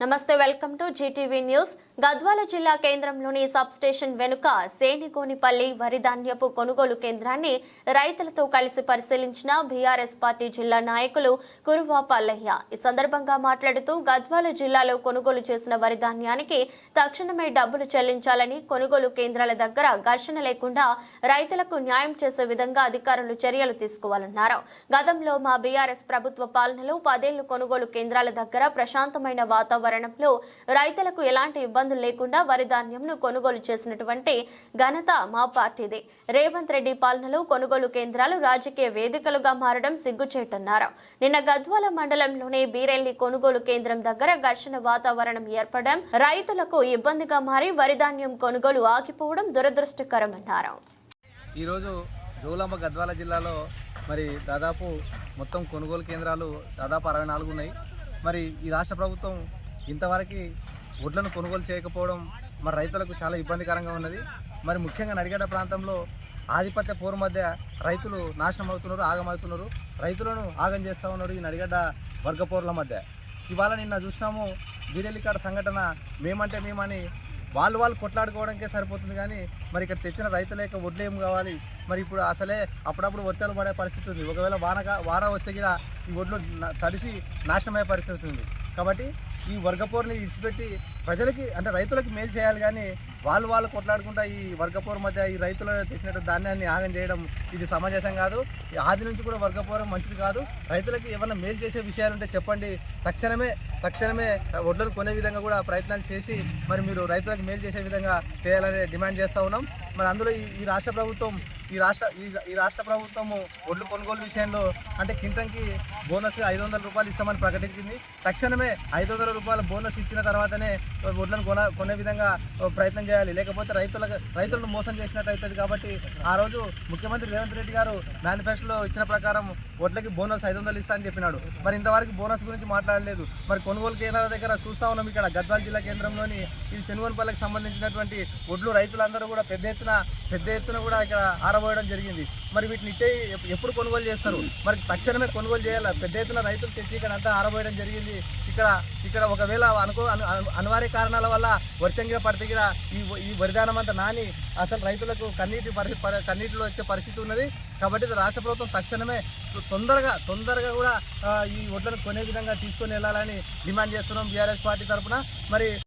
నమస్తే welcome to GTV news. Gadwal జిల్లా కేంద్రంలోని సబ్ స్టేషన్ వెనుక సేనిగోనిపల్లి వరి ధాన్యపు కొనుగోలు కేంద్రాన్ని రైతులతో కలిసి పరిశీలించిన బీఆర్ఎస్ పార్టీ జిల్లా నాయకులు కురువా పల్లయ్య. ఈ సందర్భంగా మాట్లాడుతూ గద్వాల జిల్లాలో కొనుగోలు చేసిన వరి ధాన్యానికి తక్షణమే డబ్బులు చెల్లించాలని కొనుగోలు కేంద్రాల దగ్గర ఘర్షణ లేకుండా రైతులకు న్యాయం చేసే విధంగా అధికారులు చర్యలు తీసుకోవాలన్నారు. గతంలో మా బీఆర్ఎస్ ప్రభుత్వ పాలనలో పదేళ్ళు కొనుగోలు కేంద్రాల దగ్గర ప్రశాంతమైన వాతావరణం వాతావరణంలో రైతులకు ఎలాంటి ఇబ్బందులు లేకుండా వరి ధాన్యంను కొనుగోలు చేసినటువంటి ఘనత మా పార్టీదే. రేవంత్ రెడ్డి పాలనలో కొనుగోలు కేంద్రాలు రాజకీయ వేదికలుగా మారడం సిగ్గుచేటన్నారు. నిన్న గద్వాల మండలంలోని బీరెల్లి కొనుగోలు కేంద్రం దగ్గర ఘర్షణ వాతావరణం ఏర్పడడం రైతులకు ఇబ్బందిగా మారి వరి ధాన్యం కొనుగోలు ఆగిపోవడం దురదృష్టకరమన్నారు. ఈరోజు జోగులాంబ గద్వాల జిల్లాలో మరి దాదాపు మొత్తం కొనుగోలు కేంద్రాలు దాదాపు అరవై నాలుగు ఉన్నాయి. మరి ఈ రాష్ట్ర ప్రభుత్వం ఇంతవరకు వడ్లను కొనుగోలు చేయకపోవడం మరి రైతులకు చాలా ఇబ్బందికరంగా ఉన్నది. మరి ముఖ్యంగా నడిగడ్డ ప్రాంతంలో ఆధిపత్య పోరు మధ్య రైతులు నాశనం అవుతున్నారు ఆగమవుతున్నారు రైతులను ఆగం చేస్తూ ఉన్నారు ఈ నడిగడ్డ వర్గపోర్ల మధ్య. ఇవాళ నిన్న చూసినాము బీరెల్లికాడ సంఘటన మేమంటే మేమని వాళ్ళు వాళ్ళు కొట్లాడుకోవడానికే సరిపోతుంది కానీ మరి ఇక్కడ తెచ్చిన రైతుల యొక్క వడ్లు ఏం కావాలి? మరి ఇప్పుడు అసలే అప్పుడప్పుడు వర్షాలు పడే పరిస్థితి ఉంది. ఒకవేళ వానగా వాన వస్తే కూడా ఈ వడ్లు తడిసి నాశనమయ్యే పరిస్థితి ఉంది. కాబట్టి ఈ వర్గపోరుని ఇడిచిపెట్టి ప్రజలకి అంటే రైతులకు మేలు చేయాలి కానీ వాళ్ళు వాళ్ళు కొట్లాడుకుంటా ఈ వర్గపోరు మధ్య ఈ రైతులు తెచ్చినట్టు ధాన్యాన్ని ఆగం చేయడం ఇది సమంజసం కాదు. ఈ ఆది నుంచి కూడా వర్గపోరం మంచిది కాదు. రైతులకి ఏమైనా మేలు చేసే విషయాలు ఉంటే చెప్పండి. తక్షణమే తక్షణమే ఒడ్లను కొనే విధంగా కూడా ప్రయత్నాలు చేసి మరి మీరు రైతులకు మేలు చేసే విధంగా చేయాలని డిమాండ్ చేస్తూ ఉన్నాం. మరి అందులో ఈ రాష్ట్ర ప్రభుత్వం ఈ రాష్ట్ర ఈ- రాష్ట్ర ప్రభుత్వము ఒడ్లు కొనుగోలు విషయంలో అంటే కింటంకి బోనస్ ఐదు వందల రూపాయలు ఇస్తామని ప్రకటించింది. తక్షణమే ఐదు వందల రూపాయల బోనస్ ఇచ్చిన తర్వాతనే వడ్లను కొన కొనే విధంగా ప్రయత్నం చేయాలి. లేకపోతే రైతులకు రైతులను మోసం చేసినట్టు అవుతుంది కాబట్టి ఆ రోజు ముఖ్యమంత్రి రేవంత్ రెడ్డి గారు మేనిఫెస్టోలో ఇచ్చిన ప్రకారం వడ్లకి బోనస్ ఐదు వందలు ఇస్తా అని చెప్పినాడు. మరి ఇంతవరకు బోనస్ గురించి మాట్లాడలేదు. మరి కొనుగోలు కేంద్రాల దగ్గర చూస్తా ఉన్నాం ఇక్కడ. గద్వాల జిల్లా కేంద్రంలోని ఇది చెనుగోనపల్లికి సంబంధించినటువంటి ఒడ్లు రైతులందరూ కూడా పెద్ద ఎత్తున పెద్ద ఎత్తున కూడా ఇక్కడ పారబోయడం జరిగింది. మరి వీటిని ఇట్టే ఎప్పుడు కొనుగోలు చేస్తారు? మరి తక్షణమే కొనుగోలు చేయాలి? పెద్ద ఎత్తున రైతులు తెచ్చి ఇక్కడ అంతా ఆరబోయడం జరిగింది. ఇక్కడ ఇక్కడ ఒకవేళ అనుకో అను- అనివార్య కారణాల వల్ల వర్షం గిర పడితే ఈ ఈ వరిధానం అంతా నాని అసలు రైతులకు కన్నీటి పరిస్థితి కన్నీటిలో వచ్చే పరిస్థితి ఉన్నది. కాబట్టి రాష్ట్ర ప్రభుత్వం తక్షణమే తొందరగా తొందరగా కూడా ఈ వడ్లను కొనే విధంగా తీసుకొని వెళ్ళాలని డిమాండ్ చేస్తున్నాం బీఆర్ఎస్ పార్టీ తరఫున మరి